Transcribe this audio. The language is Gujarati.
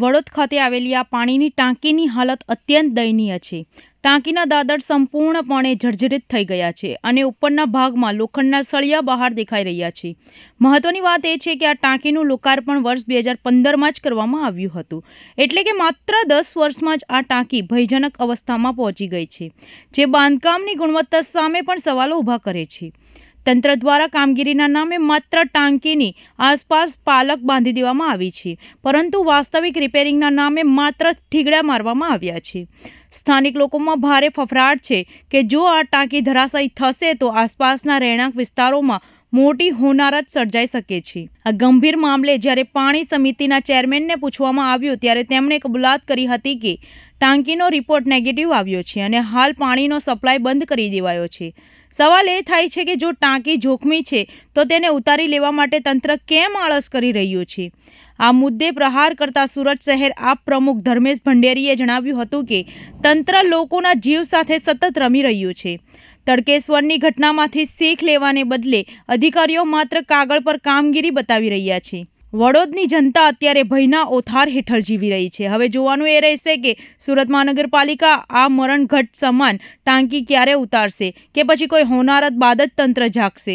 વડોદ ખાતે આવેલી આ પાણીની ટાંકીની હાલત અત્યંત દયનીય છે. ટાંકીના દાદર સંપૂર્ણપણે જર્જરિત થઈ ગયા છે અને ઉપરના ભાગમાં લોખંડના સળિયા બહાર દેખાઈ રહ્યા છે. મહત્વની વાત એ છે કે આ ટાંકીનું લોકાર્પણ વર્ષ બે હજાર પંદરમાં જ કરવામાં આવ્યું હતું. એટલે કે માત્ર દસ વર્ષમાં જ આ ટાંકી ભયજનક અવસ્થામાં પહોંચી ગઈ છે, જે બાંધકામની ગુણવત્તા સામે પણ સવાલો ઊભા કરે છે. તંત્ર દ્વારા કામગીરીના નામે માત્ર ટાંકીની આસપાસ પાલક બાંધી દેવામાં આવી છે, પરંતુ વાસ્તવિક રિપેરિંગના નામે માત્ર ઠીગડા મારવામાં આવ્યા છે. સ્થાનિક લોકોમાં ભારે ફફડાટ છે કે જો આ ટાંકી ધરાશાયી થશે તો આસપાસના રહેણાંક વિસ્તારોમાં મોટી હોનારત સર્જાઈ શકે છે. આ ગંભીર મામલે જ્યારે પાણી સમિતિના ચેરમેનને પૂછવામાં આવ્યું ત્યારે તેમણે કબૂલાત કરી હતી કે ટાંકીનો રિપોર્ટ નેગેટિવ આવ્યો છે અને હાલ પાણીનો સપ્લાય બંધ કરી દેવાયો છે. સવાલ એ થાય છે કે જો ટાંકી જોખમી છે, તો તેને ઉતારી લેવા માટે તંત્ર કેમ આળસ કરી રહ્યું છે? આ મુદ્દે પ્રહાર કરતા સુરત શહેર આપ પ્રમુખ ધર્મેશ ભંડેરીએ જણાવ્યું હતું કે, તંત્ર લોકોના જીવ સાથે સતત રમી રહ્યું છે. તડકેશ્વરની ઘટનામાંથી શીખ લેવાને બદલે અધિકારીઓ માત્ર કાગળ પર કામગીરી બતાવી રહ્યા છે. વડોદની જનતા અત્યારે ભયના ઓથાર હેઠળ જીવી રહી છે. હવે જોવાનું એ રહેશે કે સુરત મહાનગરપાલિકા આ મરણઘટ સમાન ટાંકી ક્યારે ઉતારશે કે પછી કોઈ હોનારત બાદ જ તંત્ર જાગશે?